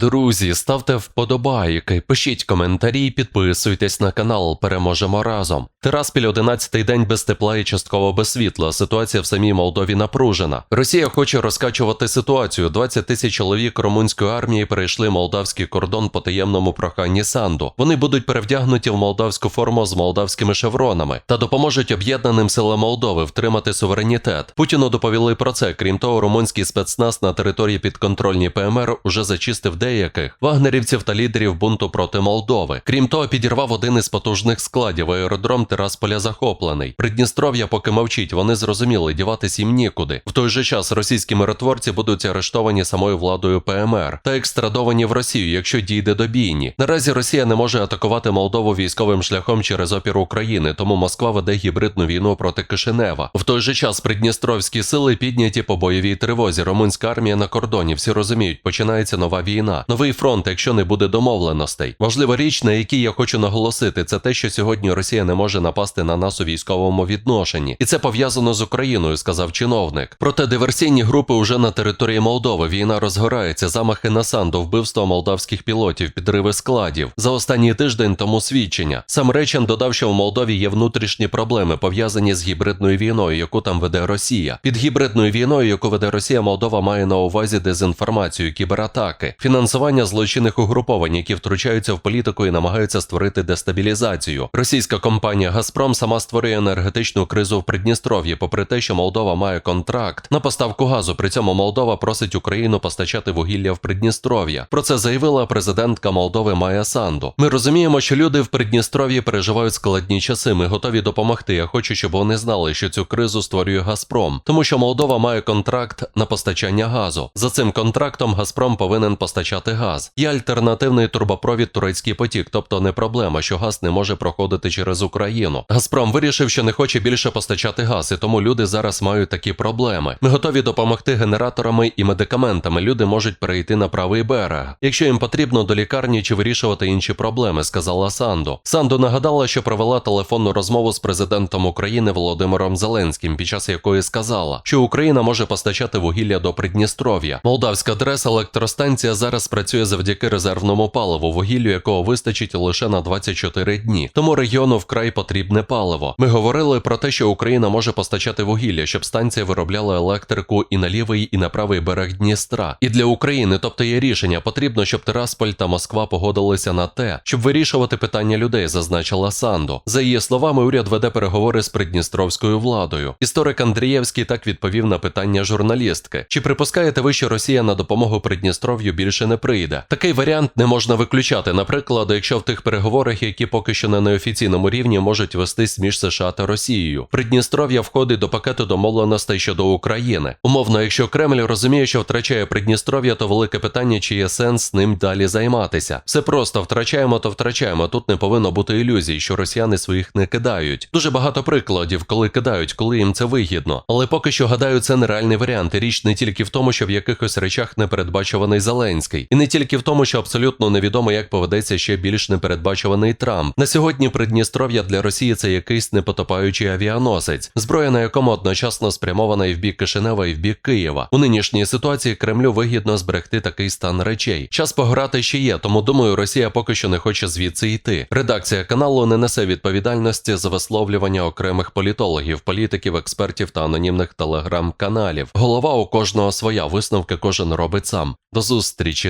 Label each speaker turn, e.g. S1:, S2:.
S1: Друзі, ставте вподобайки, пишіть коментарі, підписуйтесь на канал. Переможемо разом. Тираспіль 11-й день без тепла і частково без світла. Ситуація в самій Молдові напружена. Росія хоче розкачувати ситуацію. 20 тисяч чоловік румунської армії перейшли молдавський кордон по таємному проханні Санду. Вони будуть перевдягнуті в молдавську форму з молдавськими шевронами та допоможуть об'єднаним силам Молдови втримати суверенітет. Путіну доповіли про це. Крім того, румунський спецназ на території підконтрольній ПМР уже зачистив деяких вагнерівців та лідерів бунту проти Молдови. Крім того, підірвав один із потужних складів. Аеродром Терасполя захоплений. Придністров'я поки мовчить. Вони зрозуміли, діватись їм нікуди. В той же час російські миротворці будуть арештовані самою владою ПМР та екстрадовані в Росію, якщо дійде до бійні. Наразі Росія не може атакувати Молдову військовим шляхом через опір України, тому Москва веде гібридну війну проти Кишинева. В той же час придністровські сили підняті по бойовій тривозі. Румунська армія на кордоні. Всі розуміють, починається нова війна, новий фронт, якщо не буде домовленостей. Важлива річ, на якій я хочу наголосити, це те, що сьогодні Росія не може напасти на нас у військовому відношенні, і це пов'язано з Україною, сказав чиновник. Проте диверсійні групи уже на території Молдови. Війна розгорається, замахи на Санду, вбивство молдавських пілотів, підриви складів. За останній тиждень тому свідчення. Сам Речен додав, що в Молдові є внутрішні проблеми, пов'язані з гібридною війною, яку там веде Росія. Під гібридною війною, яку веде Росія, Молдова має на увазі дезінформацію, кібератаки, фінансування злочинних угруповань, які втручаються в політику і намагаються створити дестабілізацію. Російська компанія Газпром сама створює енергетичну кризу в Придністров'ї, попри те, що Молдова має контракт на поставку газу. При цьому Молдова просить Україну постачати вугілля в Придністров'я. Про це заявила президентка Молдови Майя Санду. Ми розуміємо, що люди в Придністров'ї переживають складні часи. Ми готові допомогти. Я хочу, щоб вони знали, що цю кризу створює Газпром, тому що Молдова має контракт на постачання газу. За цим контрактом Газпром повинен постачати газ. Є альтернативний турбопровід турецький потік, тобто не проблема, що газ не може проходити через Україну. Газпром вирішив, що не хоче більше постачати газ, і тому люди зараз мають такі проблеми. Ми готові допомогти генераторами і медикаментами. Люди можуть перейти на правий берег, якщо їм потрібно до лікарні чи вирішувати інші проблеми, сказала Санду. Санду нагадала, що провела телефонну розмову з президентом України Володимиром Зеленським, під час якої сказала, що Україна може постачати вугілля до Придністров'я. Молдавська дрес електростанція зараз працює завдяки резервному паливу, вугіллю якого вистачить лише на 24 дні. Тому регіону вкрай потрібне паливо. Ми говорили про те, що Україна може постачати вугілля, щоб станція виробляла електрику і на лівий, і на правий берег Дністра. І для України, тобто є рішення, потрібно, щоб Тирасполь та Москва погодилися на те, щоб вирішувати питання людей, зазначила Санду. За її словами, уряд веде переговори з придністровською владою. Історик Андрієвський так відповів на питання журналістки: чи припускаєте ви, що Росія на допомогу Придністров'ю більше не прийде? Такий варіант не можна виключати. Наприклад, якщо в тих переговорах, які поки що на неофіційному рівні можуть вестись між США та Росією, Придністров'я входить до пакету домовленостей щодо України. Умовно, якщо Кремль розуміє, що втрачає Придністров'я, то велике питання, чи є сенс ним далі займатися. Все просто втрачаємо, то втрачаємо. Тут не повинно бути ілюзій, що росіяни своїх не кидають. Дуже багато прикладів, коли кидають, коли їм це вигідно. Але поки що гадаю, це нереальний варіант. Річ не тільки в тому, що в якихось речах непередбачуваний Зеленський, і не тільки в тому, що абсолютно невідомо, як поведеться ще більш непередбачуваний Трамп. На сьогодні Придністров'я для Росії це якийсь непотопаючий авіаносець, зброя на якому одночасно спрямована і в бік Кишинева, і в бік Києва. У нинішній ситуації Кремлю вигідно зберегти такий стан речей. Час пограти ще є, тому думаю, Росія поки що не хоче звідси йти. Редакція каналу не несе відповідальності за висловлювання окремих політологів, політиків, експертів та анонімних телеграм-каналів. Голова у кожного своя висновки кожен робить сам. До зустрічі,